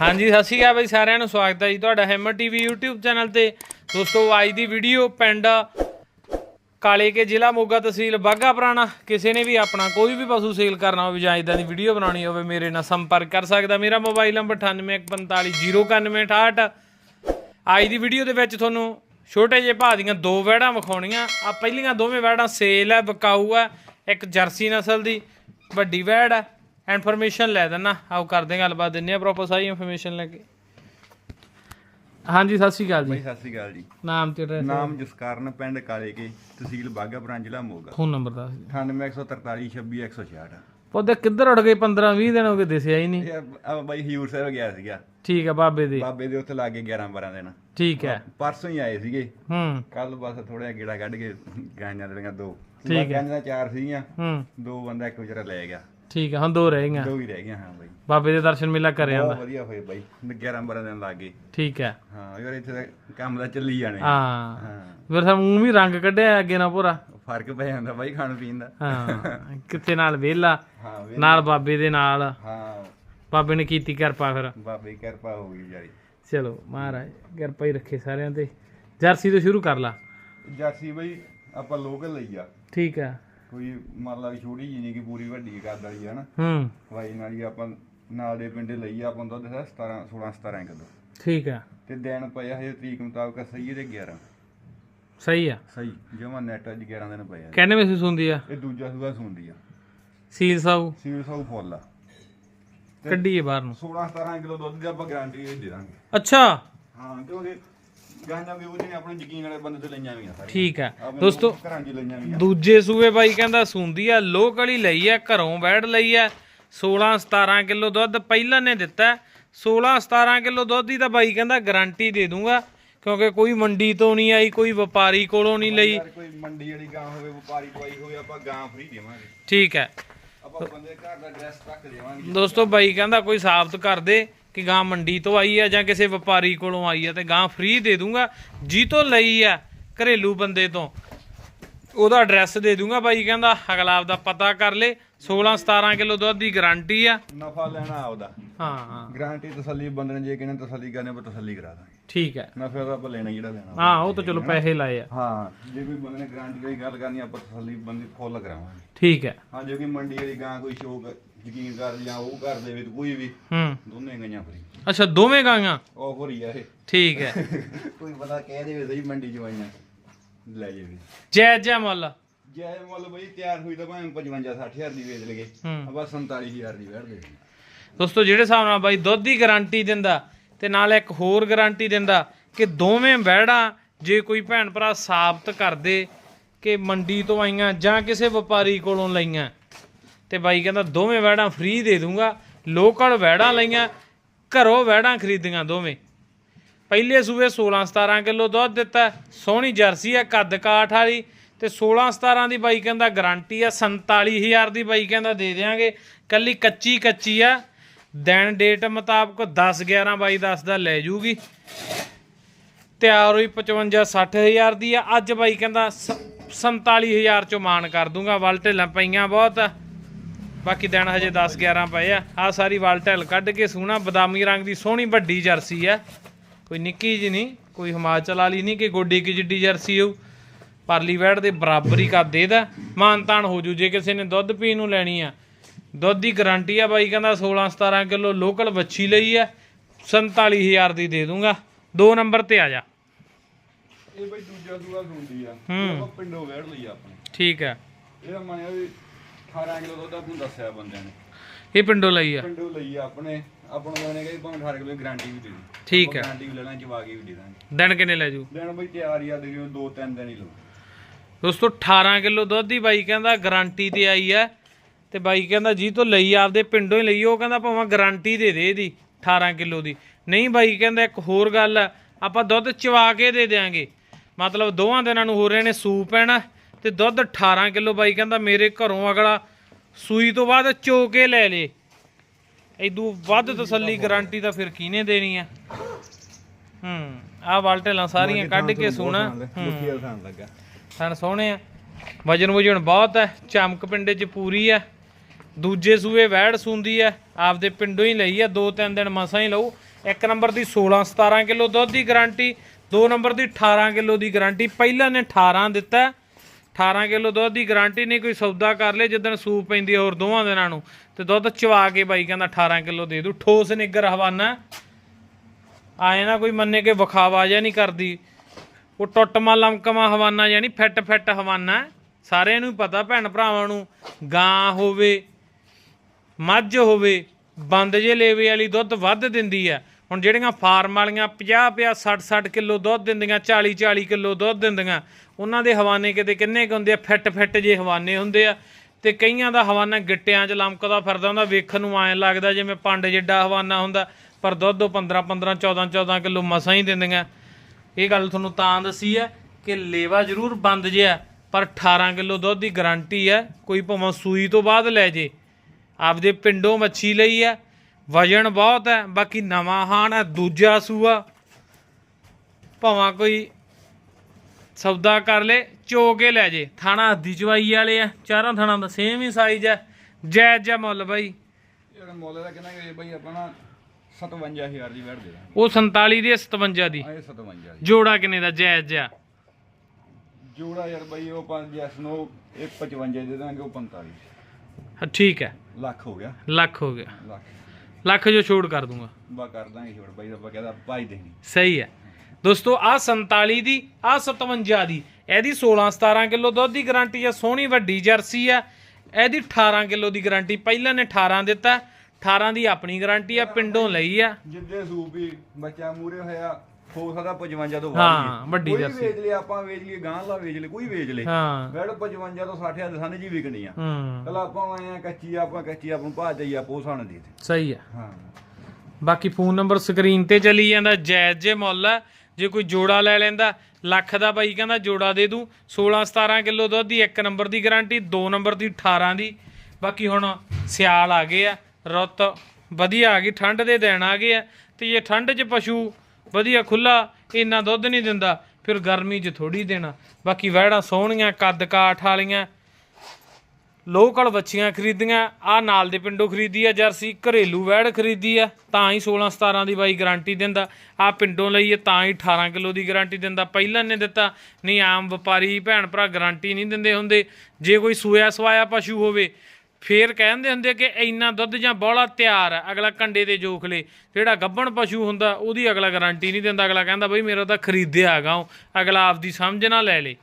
ਹਾਂਜੀ, ਸਤਿ ਸ਼੍ਰੀ ਅਕਾਲ ਬਾਈ ਸਾਰਿਆਂ ਨੂੰ, ਸਵਾਗਤ ਹੈ ਜੀ ਤੁਹਾਡਾ ਹੈਮਰ ਟੀਵੀ YouTube ਚੈਨਲ ਤੇ। ਦੋਸਤੋ, ਅੱਜ ਦੀ ਵੀਡੀਓ ਪਿੰਡ ਕਾਲੇ ਕੇ ਜ਼ਿਲ੍ਹਾ ਮੋਗਾ ਤਹਿਸੀਲ ਬਾਗਾ ਪੁਰਾਣਾ। ਕਿਸੇ ਨੇ ਵੀ ਆਪਣਾ ਕੋਈ ਵੀ ਪਸ਼ੂ ਸੇਲ ਕਰਨਾ ਹੋਵੇ ਜਾਂ ਇਦਾਂ ਦੀ ਵੀਡੀਓ ਬਣਾਉਣੀ ਹੋਵੇ, ਮੇਰੇ ਨਾਲ ਸੰਪਰਕ ਕਰ ਸਕਦਾ। ਮੇਰਾ ਮੋਬਾਈਲ ਨੰਬਰ 9845099168 ਅੱਜ ਦੀ ਵੀਡੀਓ ਦੇ ਵਿੱਚ ਤੁਹਾਨੂੰ ਛੋਟੇ ਜਿਹੇ ਭਾਅ ਦੀਆਂ ਦੋ ਵੈੜਾਂ ਵਿਖਾਉਣੀਆਂ। ਆ ਪਹਿਲੀਆਂ ਦੋਵੇਂ ਵੈੜਾਂ ਸੇਲ ਹੈ ਬਕਾਊ ਹੈ, ਇੱਕ ਜਰਸੀ ਨਸਲ ਦੀ, ਵੱਡੀ ਵੈੜ ਹੈ। ਇਨਫੋਰਮੇਸ਼ਨ ਲੈ ਦੇਣਾ। ਆਓ ਕਰਦੇ ਹਾਂ ਗੱਲਬਾਤ। ਦਿੰਨੇ ਆ ਪ੍ਰੋਪਰ ਸਾਰੀ ਇਨਫੋਰਮੇਸ਼ਨ ਲੈ ਕੇ। ਹਾਂਜੀ ਸਤਿ ਸ਼੍ਰੀ ਅਕਾਲ ਬਾਈ ਜੀ ਸਤਿ ਸ੍ਰੀ ਅਕਾਲ ਜੀ। ਨਾਮ ਤੇ ਐਡਰੈਸ ਨਾਮ ਜਸਕਾਰਨ ਪਿੰਡ ਕਾਲੇ ਕੇ ਤਹਿਸੀਲ ਬਾਘਾਪੁਰਾਂ ਜ਼ਿਲ੍ਹਾ ਮੋਗਾ। ਫੋਨ ਨੰਬਰ ਦੱਸ ਦਿਓ। 9814426166 ਪੌਦੇ ਕਿੱਧਰ ਉੱਡ ਗਏ? 15 20 ਦਿਨ ਹੋ ਗਏ ਦਿਸਿਆ ਹੀ ਨਹੀਂ। ਇਹ ਆ ਬਾਈ ਹਯੂਰ ਸਾਹਿਬ ਗਿਆ ਸੀਗਾ। ਠੀਕ ਹੈ ਬਾਬੇ ਦੇ। ਬਾਬੇ ਦੇ ਉੱਥੇ ਲਾਗੇ 11 12 ਦਿਨ। ਠੀਕ ਹੈ। ਪਰਸੋਂ ਹੀ ਆਏ ਸੀਗੇ। ਹੂੰ। ਕੱਲ ਬਸ ਥੋੜਾ ਜਿਹਾ ਗੇੜਾ ਕੱਢ ਕੇ ਗਾਈਆਂ ਦੀਆਂ ਦੋ। ਠੀਕ ਹੈ। ਚਾਰ ਸੀਗੀਆਂ। ਹੂੰ। ਦੋ ਬੰਦਾ ਇੱਕ ਵਿਚਾਰਾ ਲੈ ਗਿਆ। ਠੀਕ ਹੈ ਹੁਣ ਦੋ ਰਹਿ ਗਈਆਂ। ਦੋ ਹੀ ਰਹਿ ਗਈਆਂ ਹਾਂ ਬਾਈ। ਬਾਬੇ ਦੇ ਦਰਸ਼ਨ ਮੇਲਾ ਕਰ ਆਂਦਾ ਬਹੁਤ ਵਧੀਆ ਹੋਏ ਬਾਈ 11 12 ਦਿਨ ਲੱਗੇ ਠੀਕ ਹੈ ਹਾਂ ਯਾਰ ਇੱਥੇ ਤਾਂ ਕੰਮ ਦਾ ਚੱਲੀ ਜਾਣੇ। ਹਾਂ। ਹਾਂ। ਫਿਰ ਮੂੰਹ ਵੀ ਰੰਗ ਕੱਢਿਆ ਅੱਗੇ ਨਾ ਪੂਰਾ। ਫ਼ਰਕ ਪੈ ਜਾਂਦਾ ਬਾਈ ਖਾਣ ਪੀਣ ਦਾ। ਹਾਂ ਕਿਤੇ ਨਾਲ ਵਿਹਲਾ ਹਾਂ ਵੇ- ਨਾਲ ਬਾਬੇ ਦੇ ਨਾਲ। ਹਾਂ। ਬਾਬੇ ਨੇ ਕੀਤੀ ਕਿਰਪਾ ਫਿਰ। ਬਾਬੇ ਦੀ ਕਿਰਪਾ ਹੋ ਗਈ ਯਾਰੀ ਚਲੋ ਮਹਾਰਾਜ ਕਿਰਪਾ ਹੀ ਰੱਖੇ ਸਾਰਿਆਂ ਤੇ। ਜਰਸੀ ਤੋਂ ਸ਼ੁਰੂ ਕਰ ਲਾ। ਜਰਸੀ ਬਈ ਆਪਾਂ ਲੋਕਲ ਲਈ ਆ। ਠੀਕ ਹੈ ਕੋਈ ਵੀ ਛੋਟੀ ਜੀ ਨਹੀਂ ਕਿ ਪੂਰੀ ਵੱਡੀ ਕੱਦ ਵਾਲੀ ਆ ਨਾ। ਹੂੰ। ਵਾਈ ਨਾਲ ਹੀ ਆਪਾਂ ਨਾਲ ਦੇ ਪਿੰਡੇ ਲਈ ਆ ਆਪਾਂ ਦੁੱਧ ਹੈ 17 16 17 ਕਿਲੋ। ਠੀਕ ਹੈ ਤੇ ਦਿਨ ਪਏ ਹਜੇ ਤਰੀਕ ਮੁਤਾਬਕ ਸਹੀ ਇਹਦੇ 11 ਸਹੀ ਆ। ਸਹੀ ਜਮਾ ਨੈਟ ਅੱਜ 11 ਦਿਨ ਪਏ ਆ। ਕਹਿੰਦੇ ਮਹਿਸੂਸ ਹੁੰਦੀ ਆ? ਇਹ ਦੂਜਾ ਸੂਆ ਸੁੰਦੀ ਆ। ਸੀਲ ਸਾਊ? ਸੀਲ ਸੌ ਫੁੱਲ ਆ। ਕੱਢੀਏ ਬਾਹਰ ਨੂੰ। 16 17 ਕਿਲੋ ਦੁੱਧ ਦੀ ਆਪਾਂ ਗਾਰੰਟੀ ਦੇ ਦਾਂਗੇ। ਅੱਛਾ। ਹਾਂ ਕਿਉਂਕਿ ਗਾਂਜਾਂ ਵੀ ਉਹਦੇ ਨੇ ਆਪਣੇ ਯਕੀਨ ਵਾਲੇ ਬੰਦੇ ਤੋਂ ਲਈਆਂ ਵੀਆਂ ਸਾਰੀਆਂ। ਠੀਕ ਆਪਣੇ ਦੋਸਤੋ ਘਰਾਂ 'ਚ ਹੀ ਲਈਆਂ ਵੀਆਂ ਦੂਜੇ ਸੂਏ ਬਾਈ ਕਹਿੰਦਾ ਸੁੰਦੀ ਆ ਲੋਕਲ ਲਈ ਆ ਘਰੋਂ ਬੈੜ ਲਈ ਆ। 16 17 ਕਿਲੋ ਦੁੱਧ ਪਹਿਲਾਂ ਨੇ ਦਿੱਤਾ। 16 17 ਕਿਲੋ ਦੁੱਧ ਦੀ ਤਾਂ ਬਾਈ ਕਹਿੰਦਾ ਗਾਰੰਟੀ ਦੇ ਦੂੰਗਾ ਕਿਉਂਕਿ ਕੋਈ ਮੰਡੀ ਤੋਂ ਨਹੀਂ ਆਈ ਕੋਈ ਵਪਾਰੀ ਕੋਲੋਂ ਨਹੀਂ ਲਈ। ਯਾਰ ਕੋਈ ਮੰਡੀ ਵਾਲੀ ਗਾਂ ਹੋਵੇ ਵਪਾਰੀ ਦਵਾਈ ਹੋਵੇ ਆਪਾਂ ਗਾਂ ਫ੍ਰੀ ਦੇਵਾਂਗੇ। ਠੀਕ ਹੈ ਆਪਾਂ ਬੰਦੇ ਘਰ ਦਾ ਐਡਰੈਸ ਤੱਕ ਦੇਵਾਂਗੇ। ਦੋਸਤੋ ਬਾਈ ਕਹਿੰਦਾ ਕੋਈ ਸਾਬਤ ਕਰ ਦੇ। ਕਿ ਗਾਂ ਮੰਡੀ ਤੋਂ ਆਈ ਆ ਜਾਂ ਕਿਸੇ ਵਪਾਰੀ ਕੋਲੋਂ ਆਈ ਆ ਤੇ ਗਾਂ ਫ੍ਰੀ ਦੇ ਦੂੰਗਾ ਜੀ ਤੋਂ ਲਈ ਆ ਘਰੇਲੂ ਬੰਦੇ ਤੋਂ। ਉਹਦਾ ਐਡਰੈਸ ਦੇ ਦੂੰਗਾ ਬਾਈ ਕਹਿੰਦਾ ਅਗਲਾ ਆਪਦਾ ਪਤਾ ਕਰ ਲੇ 16 17 ਕਿਲੋ ਦੁੱਧ ਦੀ ਗਾਰੰਟੀ ਆ। ਨਫਾ ਲੈਣਾ ਆਪਦਾ। ਹਾਂ ਹਾਂ। ਗਾਰੰਟੀ ਤਸੱਲੀ ਬੰਦੇ ਨੇ ਜੇ ਕਿਨੇ ਤਸੱਲੀ ਕਰਨੇ ਆਪਾਂ ਤਸੱਲੀ ਕਰਾ ਦਾਂਗੇ। ਠੀਕ ਹੈ। ਨਫੇ ਦਾ ਆਪਾਂ ਲੈਣਾ ਜਿਹੜਾ ਲੈਣਾ। ਹਾਂ ਉਹ ਤਾਂ ਚਲੋ ਪੈਸੇ ਲਾਏ ਆ। ਹਾਂ ਜੇ ਕੋਈ ਬੰਦੇ ਨੇ ਗਾਰੰਟੀ ਦੀ ਗੱਲ ਕਰਨੀ ਆਪਾਂ ਤਸੱਲੀ ਬੰਦੇ ਫੁੱਲ ਕਰਾਵਾਂਗੇ। ਠੀਕ ਹੈ। ਹਾਂ ਜੇ ਕੋਈ ਮੰਡੀ ਵਾਲੀ ਗਾਂ ਕੋਈ ਸ਼ੋਕ ਯਕੀਨ ਕਰ ਜਾਂ ਉਹ ਕਰ ਦੇਵੇ ਤੇ ਕੋਈ ਵੀ ਹੂੰ। ਦੋਨੇ ਗਈਆਂ ਫਰੀ ਅੱਛਾ ਦੋਵੇਂ ਗਾਂਆਂ ਉਹ ਰਹੀ ਆ ਇਹ। ਠੀਕ ਹੈ। ਕੋਈ ਬੰਦਾ ਕਹਿ ਦੇਵੇ ਸਹੀ ਮੰਡੀ ਚ ਆਈਆਂ। ਲੈ ਜਾਵੇ ਜੈ ਜੈ ਮੁੱਲ। ਜੈ ਮੁੱਲ ਬਈ ਤਿਆਰ ਹੋਈ ਤਾਂ ਭਾਵੇਂ 55 60000 ਦੀ ਵੇਚ ਲਗੇ ਹੂੰ। ਆਪਾਂ 47000 ਦੀ ਵੇਚ ਦੇ ਦੋਸਤੋ ਜਿਹੜੇ ਹਿਸਾਬ ਨਾਲ ਬਾਈ ਦੁੱਧ ਦੀ ਗਾਰੰਟੀ ਦਿੰਦਾ ਤੇ ਨਾਲ ਇੱਕ ਹੋਰ ਗਾਰੰਟੀ ਦਿੰਦਾ ਕਿ ਦੋਵੇਂ ਵਹਿੜਾਂ ਜੇ ਕੋਈ ਭੈਣ ਭਰਾ ਸਾਬਤ ਕਰਦੇ ਕਿ ਮੰਡੀ ਤੋਂ ਆਈਆਂ ਜਾਂ ਕਿਸੇ ਵਪਾਰੀ ਕੋਲੋਂ ਲਈਆਂ ਤੇ ਬਾਈ ਕਹਿੰਦਾ ਦੋਵੇਂ ਵੈੜਾਂ ਫ੍ਰੀ ਦੇ ਦੂੰਗਾ। ਲੋਕਲ ਵੈੜਾਂ ਲਈਆਂ, ਘਰੋਂ ਵੈੜਾਂ ਖਰੀਦੀਆਂ ਦੋਵੇਂ। ਪਹਿਲੇ ਸੂਬੇ 16 17 ਕਿਲੋ ਦੁੱਧ ਦਿੱਤਾ, ਸੋਹਣੀ ਜਰਸੀ ਆ, ਕੱਦ ਕਾਠ ਵਾਲੀ। ਤੇ 16 17 ਦੀ ਬਾਈ ਕਹਿੰਦਾ ਗਾਰੰਟੀ ਆ 47000 ਦੀ ਬਾਈ ਕਹਿੰਦਾ ਦੇ ਦੇਾਂਗੇ ਕੱਲੀ ਕੱਚੀ ਕੱਚੀ ਆ। ਦਿਨ ਡੇਟ ਮੁਤਾਬਕ 10 11 ਬਾਈ 10 ਦਾ ਲੈ ਜੂਗੀ। ਤਿਆਰ ਹੋਈ 55 60000 ਦੀ ਆ। ਅੱਜ ਬਾਈ ਕਹਿੰਦਾ ਸ- 47000 ਚੋਂ ਮਾਨ ਕਰ ਦੂੰਗਾ। ਵਲ ਢਿੱਲਾਂ ਪਈਆਂ ਬਹੁਤ ਬਾਕੀ ਦਿਨ ਹਜੇ 10 11 ਪਏ ਆ। ਆ ਸਾਰੀ ਵਲ ਢਿੱਲ ਕੱਢ ਕੇ ਸੋਹਣਾ ਬਦਾਮੀ ਰੰਗ ਦੀ ਸੋਹਣੀ ਵੱਡੀ ਜਰਸੀ ਆ। ਕੋਈ ਨਿੱਕੀ ਜੀ ਨਹੀਂ ਕੋਈ ਹਿਮਾਚਲ ਵਾਲੀ ਨਹੀਂ ਕਿ ਗੋਡੀ ਕੀ ਜਿੱਡੀ ਜਰਸੀ ਹੋਊ। ਪਰਲੀ ਵੈੜ ਦੇ ਬਰਾਬਰ ਹੀ ਕਰ ਦੇ ਦਾ ਮਾਨ ਤਾਨ ਹੋ ਜੂ ਜੇ ਕਿਸੇ ਨੇ ਦੁੱਧ ਪੀਣ ਨੂੰ ਲੈਣੀ ਆ। ਦੁੱਧ ਦੀ ਗਾਰੰਟੀ ਆ ਬਾਈ ਕਹਿੰਦਾ 16 17 ਕਿਲੋ ਲੋਕਲ ਵੱਛੀ ਲਈ ਆ। 47000 ਦੀ ਦੇ ਦੂੰਗਾ। ਦੋ ਨੰਬਰ ਤੇ ਆ ਜਾ। ਇਹ ਬਈ ਦੂਜਾ ਦੂਆ ਹੁੰਦੀ ਆ। ਹੂੰ। ਪਿੰਡੋਂ ਵੇੜ ਲਈ ਆ ਆਪਣੇ। ਠੀਕ ਹੈ ਇਹਦਾ ਮੰਨਿਆ ਵੀ 18 ਕਿਲੋ ਦੁੱਧ ਆਪਾਂ ਨੂੰ ਦੱਸਿਆ ਬੰਦਿਆਂ ਨੇ। ਇਹ ਪਿੰਡੋਂ ਲਈ ਆ? ਪਿੰਡੋਂ ਲਈ ਆ ਆਪਣੇ ਆਪਾਂ ਨੂੰ ਗਏ ਭਾਵੇਂ 18 ਕਿਲੋ ਗਾਰੰਟੀ ਵੀ ਦੇ ਦੇ ਠੀਕ ਹੈ ਗਾਰੰਟੀ ਵੀ ਲੈਣਾ ਚਵਾ ਕੇ ਵੀ ਦੇ ਦਾਂਗੇ। ਦਿਨ ਕਿੰਨੇ ਲੈ ਜੂ? ਲੈਣ ਬਈ ਤਿਆਰ ਆ ਦੇ ਦੋ ਤਿੰਨ ਦਿਨ ਹੀ ਲਓ। ਦੋਸਤੋ 18 ਕਿਲੋ ਦੁੱਧ ਦੀ ਬਾਈ ਕਹਿੰਦਾ ਗਾਰੰਟੀ ਤੇ ਆਈ ਹੈ ਤੇ ਬਾਈ ਕਹਿੰਦਾ ਜੀ ਤੋਂ ਲਈ ਆਪਦੇ ਪਿੰਡੋਂ ਹੀ ਲਈ ਉਹ ਕਹਿੰਦਾ ਭਾਵੇਂ ਗਾਰੰਟੀ ਦੇ ਦੇ ਇਹਦੀ 18 ਕਿਲੋ ਦੀ। ਨਹੀਂ ਬਾਈ ਕਹਿੰਦਾ ਇੱਕ ਹੋਰ ਗੱਲ ਆਪਾਂ ਦੁੱਧ ਚਵਾ ਕੇ ਦੇ ਦੇਾਂਗੇ ਮਤਲਬ ਦੋਵਾਂ ਦਿਨਾਂ ਨੂੰ ਹੋ ਰਹੇ ਨੇ ਸੂ ਪੈਣਾ ਤੇ ਦੁੱਧ 18 ਕਿਲੋ ਬਾਈ ਕਹਿੰਦਾ ਮੇਰੇ ਘਰੋਂ ਅਗਲਾ ਸੂਈ ਤੋਂ ਬਾਅਦ ਚੋ ਕੇ ਲੈ ਲੇ। ਇਦੋਂ ਵੱਧ ਤਸੱਲੀ ਗਾਰੰਟੀ ਤਾਂ ਫਿਰ ਕਿਹਨੇ ਦੇਣੀ ਆ? ਹੂੰ ਆਹ ਵਾਲਟੇਲਾਂ ਸਾਰੀਆਂ ਕੱਢ ਕੇ ਸੋਣਾ ਥਣ ਸੋਹਣੇ ਆ। ਵਜਨ ਵਜਨ ਬਹੁਤ ਹੈ ਚਮਕ ਪਿੰਡੇ 'ਚ ਪੂਰੀ ਆ। ਦੂਜੇ ਸੂਏ ਵਹਿੜ ਸੁੰਦੀ ਆ ਆਪਦੇ ਪਿੰਡੋਂ ਹੀ ਲਈ ਆ ਦੋ ਤਿੰਨ ਦਿਨ ਮਸਾਂ ਹੀ ਲਊ। ਇੱਕ ਨੰਬਰ ਦੀ 16 17 ਕਿਲੋ ਦੁੱਧ ਦੀ ਗਾਰੰਟੀ ਦੋ ਨੰਬਰ ਦੀ 18 ਕਿਲੋ ਦੀ ਗਾਰੰਟੀ। ਪਹਿਲਾਂ ਨੇ 18 ਦਿੱਤਾ 18 ਕਿਲੋ ਦੁੱਧ ਦੀ ਗਾਰੰਟੀ ਨਹੀਂ, ਕੋਈ ਸੌਦਾ ਕਰ ਲੇ, ਜਿੱਦਣ ਸੂਪ ਪੈਂਦੀ ਹੋਰ ਦੋਵਾਂ ਦਿਨਾਂ ਨੂੰ। ਤੇ ਦੁੱਧ ਚਵਾ ਕੇ ਬਾਈ ਕਹਿੰਦਾ 18 ਕਿਲੋ ਦੇ ਦੂ। ਠੋਸ ਨਿੱਗਰ ਹਵਾਨਾ। ਆਏ ਨਾ ਕੋਈ ਮੰਨੇ ਕੇ ਵਿਖਾਵਾ ਜਾਂ ਨਹੀਂ ਕਰਦੀ। ਉਹ ਟੁੱਟਮਾ ਲਮਕਮਾ ਹਵਾਨਾ ਯਾਨੀ ਫਿੱਟ ਫਿੱਟ ਹਵਾਨਾ। ਸਾਰਿਆਂ ਨੂੰ ਪਤਾ, ਭੈਣ ਭਰਾਵਾਂ ਨੂੰ। ਗਾਂ ਹੋਵੇ, ਮੱਝ ਹੋਵੇ, ਬੰਦ ਜੇ ਲੇਵੇ ਵਾਲੀ ਦੁੱਧ ਵੱਧ ਦਿੰਦੀ ਆ। ਹੁਣ ਜਿਹੜੀਆਂ ਫਾਰਮ ਵਾਲੀਆਂ 50 50 60 60 ਕਿਲੋ ਦੁੱਧ ਦਿੰਦੀਆਂ 40 40 ਕਿਲੋ ਦੁੱਧ ਦਿੰਦੀਆਂ, ਉਹਨਾਂ ਦੇ ਹਵਾਨੇ ਕਿਤੇ ਕਿੰਨੇ ਕੁ ਹੁੰਦੇ ਆ? ਫਿੱਟ ਫਿੱਟ ਜੇ ਹਵਾਨੇ ਹੁੰਦੇ ਆ। ਤੇ ਕਈਆਂ ਦਾ ਹਵਾਨਾ ਗਿੱਟਿਆਂ 'ਚ ਲਮਕਦਾ ਫਿਰਦਾ ਹੁੰਦਾ, ਵੇਖਣ ਨੂੰ ਐਂ ਲੱਗਦਾ ਜਿਵੇਂ ਪੰਡ ਜਿੱਡਾ ਹਵਾਨਾ ਹੁੰਦਾ, ਪਰ ਦੁੱਧ ਉਹ 15 15 14 14 ਕਿਲੋ ਮਸਾਂ ਹੀ ਦਿੰਦੀਆਂ। ਇਹ ਗੱਲ ਤੁਹਾਨੂੰ ਤਾਂ ਦੱਸੀ ਹੈ ਕਿ ਲੇਵਾ ਜ਼ਰੂਰ ਬੰਦ ਜਿਆ ਪਰ 18 ਕਿਲੋ ਦੁੱਧ ਦੀ ਗਾਰੰਟੀ ਹੈ ਕੋਈ ਭਾਵੇਂ ਸੂਈ ਤੋਂ ਬਾਅਦ ਲੈ ਜੇ। ਆਪਦੇ ਪਿੰਡੋਂ ਮੱਛੀ ਲਈ ਹੈ ਵਜਨ ਬਹੁਤ ਹੈ ਬਾਕੀ ਨਵਾਂ ਹਾਨ ਹੈ ਦੂਜਾ ਸੂਆ। ਭਾਵੇਂ ਕੋਈ ਸੌਦਾ ਕਰ ਲੇ ਚੋ ਕੇ ਲੈ ਜੇ। ਥਾਣਾ ਅੱਧੀ ਚਵਾਈ ਵਾਲੇ ਆ ਚਾਰਾਂ ਥਾਣਾ ਦਾ ਸੇਮ ਹੀ ਸਾਈਜ਼ ਹੈ। ਜਾਇਜ਼ ਜਿਹਾ ਮੁੱਲ ਬਾਈ। ਇਹ ਮੁੱਲ ਦਾ ਕਿੰਨਾ ਕਿ ਬਈ ਆਪਣਾ 57000 ਦੀ ਵੜ ਦੇ ਉਹ 47 ਦੀ 57 ਦੀ। ਇਹ 57 ਦੀ। ਜੋੜਾ ਕਿੰਨੇ ਦਾ? ਜਾਇਜ਼ ਜਿਹਾ ਜੋੜਾ ਯਾਰ ਬਈ ਉਹ ਪੰਜ ਜੈਸ ਨੂੰ ਇਹ 55 ਦੇ ਦਾਂਗੇ ਉਹ 45 ਹਾਂ, ਠੀਕ ਹੈ। ਲੱਖ ਹੋ ਗਿਆ। ਲੱਖ ਹੋ ਗਿਆ। ਲੱਖ। ਲੱਖ ਜੋ ਛੋੜ ਕਰ ਦੂੰਗਾ। ਬਾ ਕਰ ਦਾਂਗੇ ਛੋੜ ਬਈ ਆਪਾਂ ਕਹਿੰਦਾ ਭਾਈ ਦੇਣੀ। ਸਹੀ ਹੈ। ਦੋਸਤੋ ਆ 47 ਦੀ ਆ 57 ਦੀ ਇਹਦੀ 16 17 ਕਿਲੋ ਦੁੱਧ ਦੀ ਗਾਰੰਟੀ ਆ ਸੋਹਣੀ ਵੱਡੀ ਜਰਸੀ ਆ। ਇਹਦੀ 18 ਕਿਲੋ ਦੀ ਗਾਰੰਟੀ ਪਹਿਲਾਂ ਨੇ 18 ਦਿੱਤਾ। 18 ਦੀ ਆਪਣੀ ਗਾਰੰਟੀ ਆ ਪਿੰਡੋਂ ਲਈ ਆ। ਜਿੱਦੇ ਸੂਪ ਬੱਚਾ ਮੂਰੇ ਹੋਇਆ ਹੋ ਸਕਦਾ 55 ਤੋਂ ਹਾਂ, ਬਾਅਦ ਵੱਡੀ ਕੋਈ ਜਰਸੀ। ਵੇਚ ਲਿਆ ਆਪਾਂ ਵੇਚ ਲਈਏ ਗਾਂ ਲਾ ਵੇਚ ਲਈ ਕੋਈ ਵੇਚ ਲੇ ਹਾਂ। ਵੈੜ 55 ਤੋਂ 60 ਹਜ਼ਾਰ ਸਾਨੇ ਜੀ ਵਿਕਣੀ ਆ। ਹੂੰ। ਚਲ ਆਪਾਂ ਆਏ ਆ ਕੱਚੀ ਆਪਾਂ ਕੱਚੀ ਆਪਾਂ ਨੂੰ ਭਾਅ ਦਈ ਆ ਪੋਸਾਣ ਦੀ ਸਹੀ ਆ। ਹਾਂ। ਬਾਕੀ ਫੋਨ ਨੰਬਰ ਸਕਰੀਨ ਤੇ ਚੱਲੀ ਜਾਂਦਾ ਜਾਇਜ਼ ਜੇ ਮੁੱਲ ਆ ਜੇ ਕੋਈ ਜੋੜਾ ਲੈ ਲੈਂਦਾ ਲੱਖ ਦਾ ਬਾਈ ਕਹਿੰਦਾ ਜੋੜਾ ਦੇ ਦੂੰ 16 17 ਕਿਲੋ ਦੁੱਧ ਦੀ ਇੱਕ ਨੰਬਰ ਦੀ ਗਾਰੰਟੀ ਦੋ ਨੰਬਰ ਦੀ 18 ਦੀ। ਬਾਕੀ ਹੁਣ ਸਿਆਲ ਆ ਗਏ ਆ ਰੁੱਤ ਵਧੀਆ ਆ ਗਈ ਠੰਡ ਦੇ ਦਿਨ ਆ ਗਏ ਆ ਤੇ ਜੇ ਠੰਡ 'ਚ ਪਸ਼ੂ ਵਧੀਆ ਖੁੱਲਾ, ਇੰਨਾ ਦੁੱਧ ਨਹੀਂ ਦਿੰਦਾ, ਫਿਰ ਗਰਮੀ 'ਚ ਥੋੜੀ ਦੇਣਾ। ਬਾਕੀ ਵਹਿੜਾਂ ਸੋਹਣੀਆਂ, ਕੱਦ ਕਾਠ ਵਾਲੀਆਂ, ਲੋਕਲ ਬੱਚੀਆਂ ਖਰੀਦੀਆਂ ਆ ਨਾਲ ਦੇ ਪਿੰਡੋਂ ਖਰੀਦੀ ਆ ਜਰਸੀ, ਘਰੇਲੂ ਵੈੜ ਖਰੀਦੀ ਆ, ਤਾਂ ਹੀ 16 17 ਦੀ ਬਾਈ ਗਾਰੰਟੀ ਦਿੰਦਾ। ਆ ਪਿੰਡੋਂ ਲਈਏ, ਤਾਂ ਹੀ 18 ਕਿਲੋ ਦੀ ਗਾਰੰਟੀ ਦਿੰਦਾ। ਪਹਿਲਾਂ ਨੇ ਦਿੱਤਾ, ਨਹੀਂ ਆਮ ਵਪਾਰੀ, ਭੈਣ ਭਰਾ ਗਾਰੰਟੀ ਨਹੀਂ ਦਿੰਦੇ ਹੁੰਦੇ। ਜੇ ਕੋਈ ਸੂਇਆ ਸਵਾਇਆ ਪਸ਼ੂ ਹੋਵੇ ਫੇਰ ਕਹਿੰਦੇ ਹੁੰਦੇ ਕਿ ਇੰਨਾ ਦੁੱਧ ਜਾਂ ਬੋਲਾ ਤਿਆਰ ਹੈ ਅਗਲਾ ਕੰਡੇ ਤੇ ਜੋਖ ਲੇ। ਜਿਹੜਾ ਗੱਭਣ ਪਸ਼ੂ ਹੁੰਦਾ, ਉਹਦੀ ਅਗਲਾ ਗਾਰੰਟੀ ਨਹੀਂ ਦਿੰਦਾ। ਅਗਲਾ ਕਹਿੰਦਾ, ਬਈ ਮੇਰਾ ਤਾਂ ਖਰੀਦਿਆ ਹੈਗਾ ਉਹ, ਅਗਲਾ ਆਪਦੀ ਸਮਝ ਨਾ ਲੈ ਲੇ।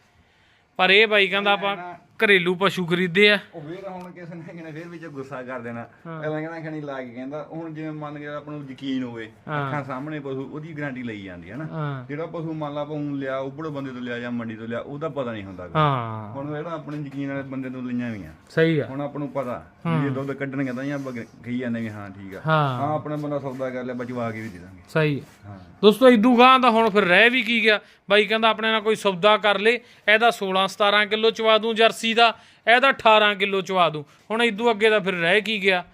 ਪਰ ਇਹ ਬਾਈ ਕਹਿੰਦਾ ਆਪਾਂ ਘਰੇਲੂ ਪਸ਼ੂ ਖਰੀਦੇ ਆ। ਉਹ ਫੇਰ ਹੁਣ ਕਿਸੇ ਨੇ ਕਿਨੇ ਫੇਰ ਵਿੱਚ ਗੁੱਸਾ ਕਰ ਦੇਣਾ। ਅਗਲਾ ਕਹਿੰਦਾ ਖਣੀ ਲਾ ਕੇ ਕਹਿੰਦਾ ਹੁਣ ਜਿਵੇਂ ਮੰਨ ਗਿਆ ਆਪਾਂ ਨੂੰ ਯਕੀਨ ਹੋਵੇ ਅੱਖਾਂ ਸਾਹਮਣੇ ਪਸ਼ੂ ਉਹਦੀ ਗਾਰੰਟੀ ਲਈ ਜਾਂਦੀ ਹੈ ਨਾ। ਜਿਹੜਾ ਪਸ਼ੂ ਮੰਨ ਲਾ ਆਪਾਂ ਲਿਆ ਉਬੜ ਬੰਦੇ ਤੋਂ ਲਿਆ ਜਾਂ ਮੰਡੀ ਤੋਂ ਲਿਆ ਉਹਦਾ ਪਤਾ ਨਹੀਂ ਹੁੰਦਾ। ਹਾਂ। ਹੁਣ ਜਿਹੜਾ ਆਪਣੇ ਯਕੀਨ ਵਾਲੇ ਬੰਦੇ ਤੋਂ ਲਈਆਂ ਵੀਆਂ ਸਹੀ ਆ। ਹੁਣ ਆਪਾਂ ਨੂੰ ਪਤਾ ਵੀ ਇਹ ਦੁੱਧ ਕੱਢਣਗੇ ਤਾਂ ਜਾਂ ਕਹੀ ਜਾਂਦੇ ਵੀ ਹਾਂ ਠੀਕ ਆ। ਹਾਂ। ਆਪਣਾ ਬੰਦਾ ਸੌਦਾ ਕਰ ਲਿਆ ਬਚਵਾ ਕੇ ਵੀ ਦੇ ਦਾਂਗੇ। ਸਹੀ ਆ। ਹਾਂ। ਦੋਸਤੋ ਇਦੂ ਗਾਂ ਦਾ ਹੁਣ ਫਿਰ ਰਹਿ ਵੀ ਕੀ ਗਿਆ। ਬਾਈ ਕਹਿੰਦਾ ਆਪਣੇ ਨਾਲ ਕੋਈ ਸੌਦਾ ਕਰ ਲੇ ਇਹਦਾ 16 17 ਕਿਲੋ ਚਵਾ ਦੂੰ ਜਰਸੀ। ਦਾ ਇਹਦਾ 18 ਕਿਲੋ ਚਵਾ ਦੂੰ। ਹੁਣ ਇਦੂ ਅੱਗੇ ਦਾ ਫਿਰ ਰਹਿ ਕੀ ਗਿਆ?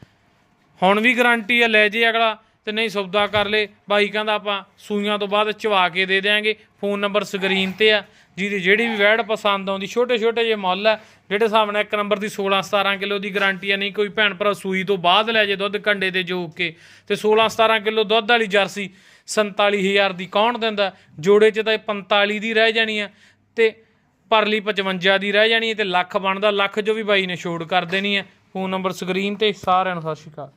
ਹੁਣ ਵੀ ਗਾਰੰਟੀ ਆ, ਲੈ ਜੇ ਅਗਲਾ, ਤੇ ਨਹੀਂ ਸੌਦਾ ਕਰ ਲੇ। ਬਾਈ ਕਹਿੰਦਾ ਆਪਾਂ ਸੂਈਆਂ ਤੋਂ ਬਾਅਦ ਚਵਾ ਕੇ ਦੇ ਦੇਾਂਗੇ ਫੋਨ ਨੰਬਰ ਸਕਰੀਨ ਤੇ ਆ। ਜਿਹਦੀ ਜਿਹੜੀ ਵੀ ਵੈੜ ਪਸੰਦ ਆਉਂਦੀ ਛੋਟੇ ਛੋਟੇ ਜਿਹੇ ਮੁੱਲ ਆ, ਜਿਹੜੇ ਹਿਸਾਬ ਨਾਲ ਇੱਕ ਨੰਬਰ ਦੀ 16 17 ਕਿਲੋ ਦੀ ਗਾਰੰਟੀ ਆ, ਨਹੀਂ ਕੋਈ ਭੈਣ ਭਰਾ ਸੂਈ ਤੋਂ ਬਾਅਦ ਲੈ ਜੇ ਦੁੱਧ ਕੰਡੇ ਤੇ ਜੋਕ ਕੇ। ਤੇ 16 17 ਕਿਲੋ ਦੁੱਧ ਵਾਲੀ ਜਰਸੀ 47000 ਦੀ ਕੌਣ ਦਿੰਦਾ? ਜੋੜੇ 'ਚ ਤਾਂ ਇਹ 45 ਦੀ ਰਹਿ ਜਾਣੀ ਆ। ਤੇ ਪਰਲੀ 55 ਦੀ ਰਹਿ ਜਾਣੀ ਹੈ ਤੇ ਲੱਖ ਬਣਦਾ, ਲੱਖ ਜੋ ਵੀ ਬਾਈ ਨੇ ਛੋੜ ਕਰ ਦੇਣੀ ਹੈ। ਫੋਨ ਨੰਬਰ ਸਕਰੀਨ ਤੇ ਸਾਰਿਆਂ ਨੂੰ ਸਤਿ ਸ਼੍ਰੀ ਅਕਾਲ।